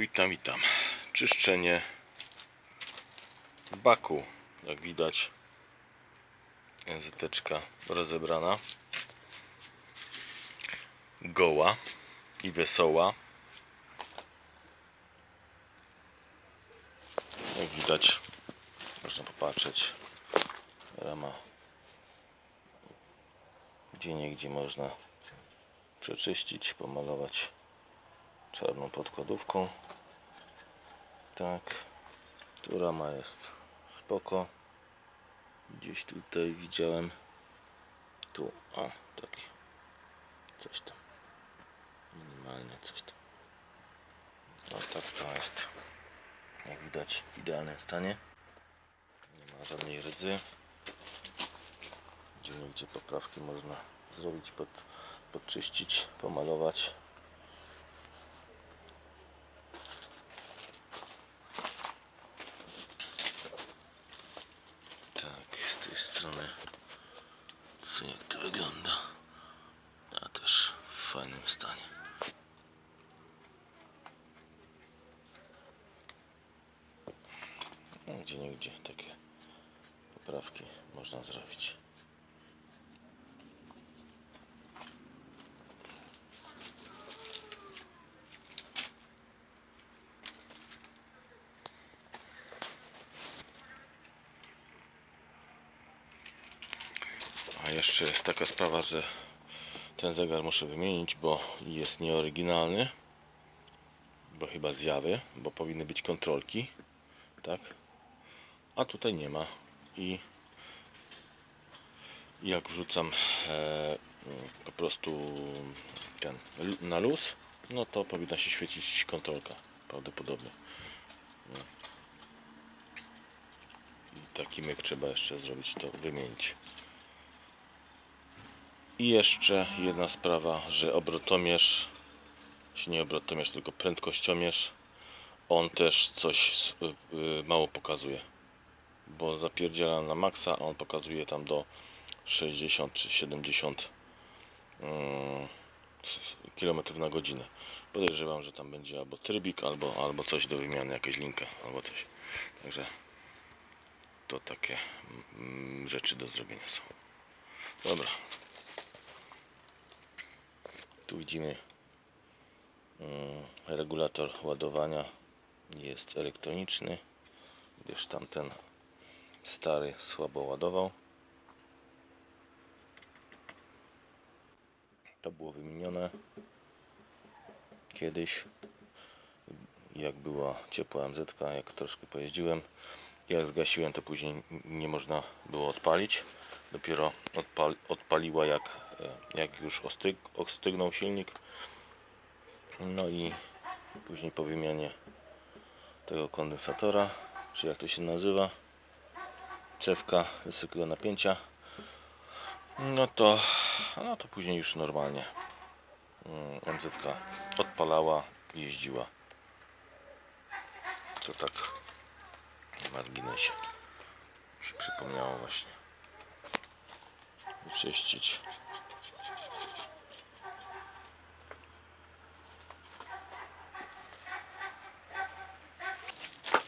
Witam, witam. Czyszczenie baku. Jak widać, zeteczka rozebrana. Goła i wesoła. Jak widać, można popatrzeć. Rama gdzie niegdzie można przeczyścić, pomalować czarną podkładówką. Tak, tu rama jest spoko. Gdzieś tutaj widziałem. Tu, o, taki coś tam. Minimalnie coś tam. No tak to jest. Jak widać w idealnym stanie. Nie ma żadnej rydzy. Gdzie niegdzie poprawki można zrobić, pod, podczyścić, pomalować. Tak, z tej strony co jak to wygląda. A też w fajnym stanie. No, Gdzie niegdzie takie poprawki można zrobić. A jeszcze jest taka sprawa, że ten zegar muszę wymienić, bo jest nieoryginalny. Bo chyba zjawy, bo powinny być kontrolki. Tak? A tutaj nie ma. I jak wrzucam e, po prostu ten na luz, no to powinna się świecić kontrolka. Prawdopodobnie. I taki myk trzeba jeszcze zrobić, to wymienić. I jeszcze jedna sprawa, że obrotomierz, nie obrotomierz, tylko prędkościomierz, on też coś y, y, mało pokazuje. Bo zapierdziela na maksa, a on pokazuje tam do 60 czy 70 mm, km na godzinę. Podejrzewam, że tam będzie albo trybik, albo, albo coś do wymiany, jakieś linkę, albo coś. Także to takie mm, rzeczy do zrobienia są. Dobra, tu widzimy mm, regulator ładowania jest elektroniczny, gdyż tamten stary słabo ładował. To było wymienione kiedyś, jak była ciepła MZ, jak troszkę pojeździłem. Jak zgasiłem, to później nie można było odpalić. Dopiero odpal, odpaliła, jak, e, jak już ostyg, ostygnął silnik. No i później po wymianie tego kondensatora, czy jak to się nazywa, cewka wysokiego napięcia, no to, no to później już normalnie mm, MZ odpalała, jeździła. To tak na marginesie się przypomniało właśnie wyczyścić.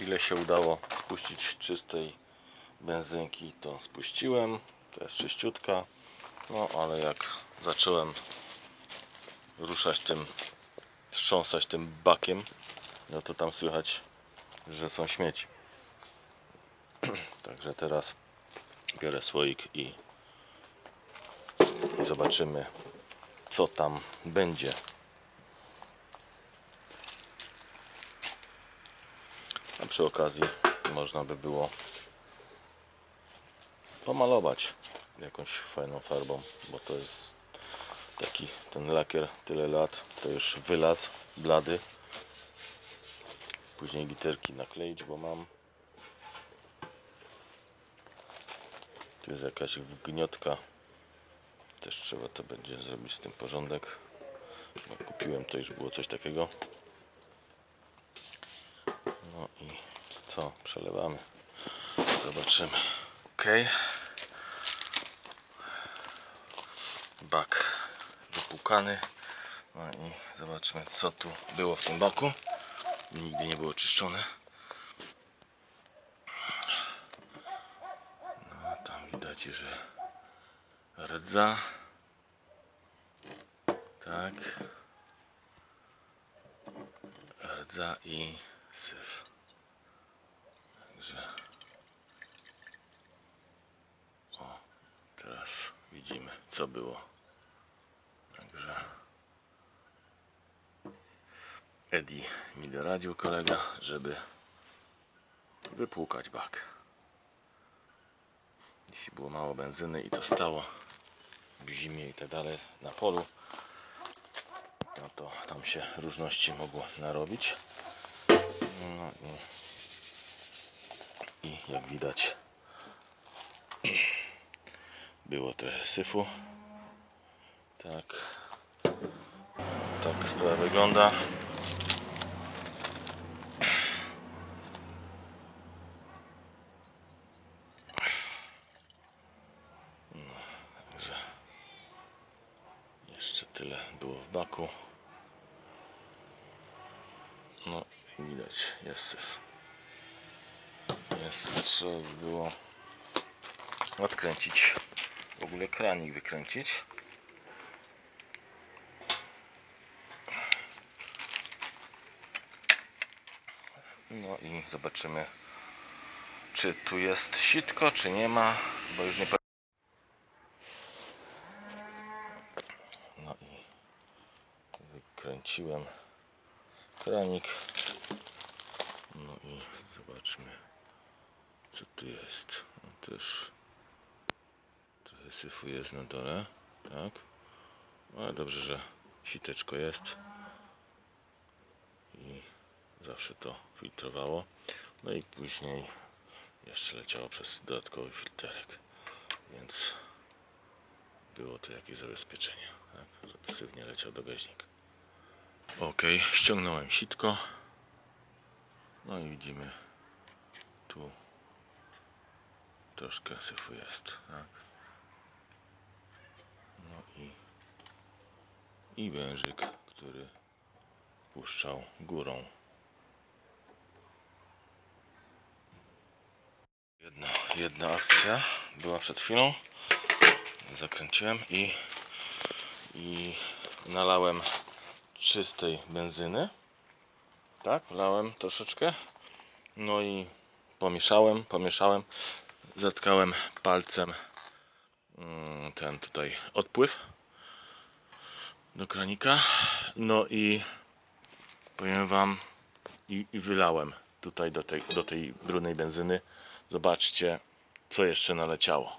Ile się udało spuścić czystej benzynki, to spuściłem. To jest czyściutka. No ale jak zacząłem ruszać tym, strząsać tym bakiem, no to tam słychać, że są śmieci. Także teraz biorę słoik i, i zobaczymy, co tam będzie. Przy okazji można by było pomalować jakąś fajną farbą, bo to jest taki ten lakier tyle lat, to już wylazł blady. Później literki nakleić, bo mam. Tu jest jakaś wgniotka. Też trzeba to będzie zrobić z tym porządek. Kupiłem to już było coś takiego. No i co? Przelewamy. Zobaczymy. Ok. Bak wypłukany. No i zobaczmy co tu było w tym baku. nigdy nie było czyszczone. No tam widać, że rdza. Tak. Rdza i syf. Także. O, teraz widzimy co było. Także. Eddie mi doradził kolega, żeby wypłukać bak. Jeśli było mało benzyny i to stało w zimie i tak dalej na polu, no to tam się różności mogło narobić. No i, i jak widać było trochę syfu. Tak. Tak sprawa wygląda. No, także jeszcze tyle było w baku. No, widać, jest syf. Jest, trzeba by było odkręcić, w ogóle kranik wykręcić. No i zobaczymy, czy tu jest sitko, czy nie ma, bo już nie No i wykręciłem kranik. No i zobaczmy, co tu jest. No też trochę syfu jest na dole, tak? Ale dobrze, że siteczko jest i zawsze to filtrowało. No i później jeszcze leciało przez dodatkowy filterek, więc było to jakieś zabezpieczenie, tak? żeby syf nie leciał do gaźnika. Ok, ściągnąłem sitko. No i widzimy tu troszkę syfu jest, tak? No i i wężyk, który puszczał górą. Jedna, jedna akcja była przed chwilą. Zakręciłem i, i nalałem czystej benzyny. Tak, wlałem troszeczkę. No i pomieszałem, pomieszałem. Zatkałem palcem mm, ten tutaj odpływ do kranika. No i powiem wam i, i wylałem tutaj do tej, do tej brudnej benzyny. Zobaczcie, co jeszcze naleciało.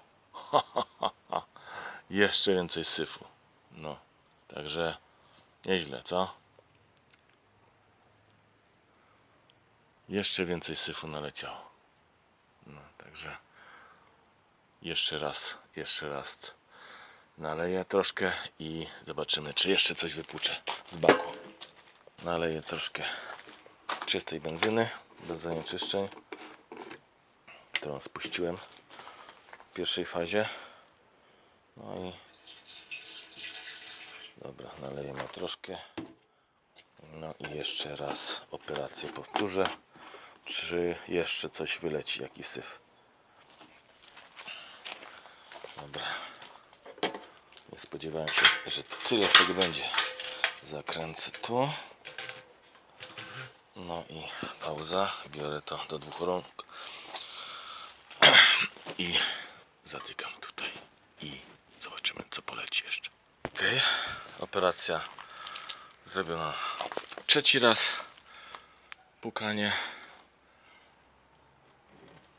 jeszcze więcej syfu. No, także nieźle, co? Jeszcze więcej syfu naleciało. No, także jeszcze raz, jeszcze raz naleję troszkę i zobaczymy, czy jeszcze coś wypłuczę z baku. Naleję troszkę czystej benzyny, bez zanieczyszczeń, którą spuściłem w pierwszej fazie. No i dobra, nalejemy troszkę. No i jeszcze raz operację powtórzę. Czy jeszcze coś wyleci, jakiś syf. Dobra. Nie spodziewałem się, że tyle tego będzie. Zakręcę tu. No i pauza. Biorę to do dwóch rąk. I zatykam tutaj. I zobaczymy, co poleci jeszcze. Ok. Operacja zrobiona trzeci raz. Pukanie.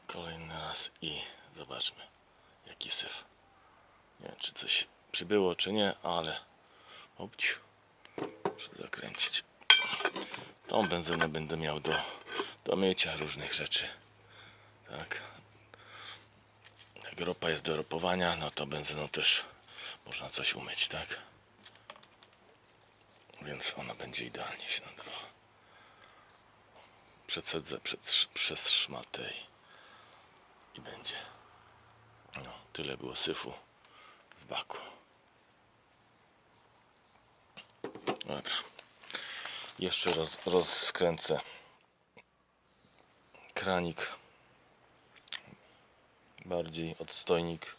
Kolejny raz i zobaczmy, jaki syf. Nie wiem, czy coś przybyło, czy nie, ale obciu. Muszę zakręcić. Tą benzynę będę miał do, do mycia różnych rzeczy. Tak. Jak ropa jest do ropowania, no to benzyną też można coś umyć, tak? Więc ona będzie idealnie się nadawała. Przecedzę przed, przez szmatę i, i będzie. No, tyle było syfu w baku. Dobra. Jeszcze roz, rozkręcę kranik. Bardziej odstojnik.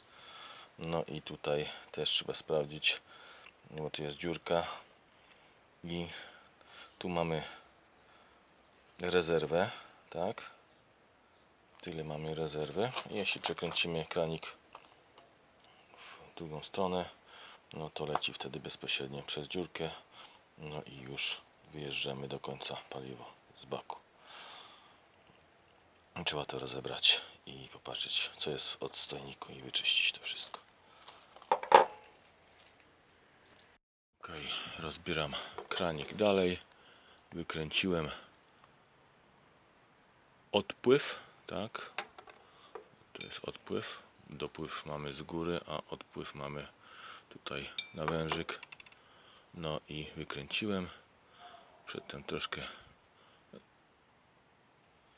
No i tutaj też trzeba sprawdzić bo tu jest dziurka. I tu mamy rezerwę tak? Tyle mamy rezerwy. Jeśli przekręcimy kranik w drugą stronę no to leci wtedy bezpośrednio przez dziurkę no i już wyjeżdżamy do końca paliwo z baku trzeba to rozebrać i popatrzeć co jest w odstojniku i wyczyścić to wszystko. Ok rozbieram kranik dalej. Wykręciłem odpływ tak? To jest odpływ. Dopływ mamy z góry a odpływ mamy tutaj na wężyk no i wykręciłem. Przedtem troszkę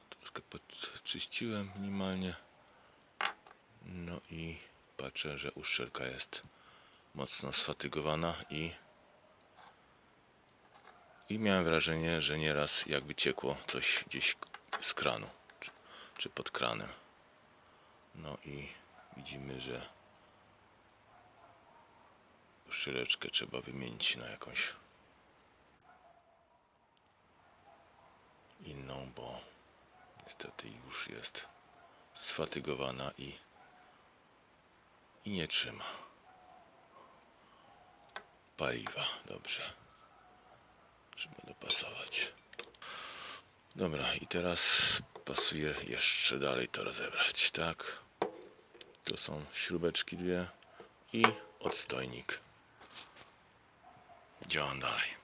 troszkę podczyściłem minimalnie. No i patrzę, że uszczelka jest mocno sfatygowana i i miałem wrażenie, że nieraz jakby ciekło coś gdzieś z kranu czy, czy pod kranem. No i widzimy, że szyleczkę trzeba wymienić na jakąś inną, bo niestety już jest sfatygowana i, i nie trzyma paliwa. Dobrze. Trzeba dopasować. Dobra, i teraz pasuje jeszcze dalej to rozebrać, tak? To są śrubeczki dwie i odstojnik. Działam dalej.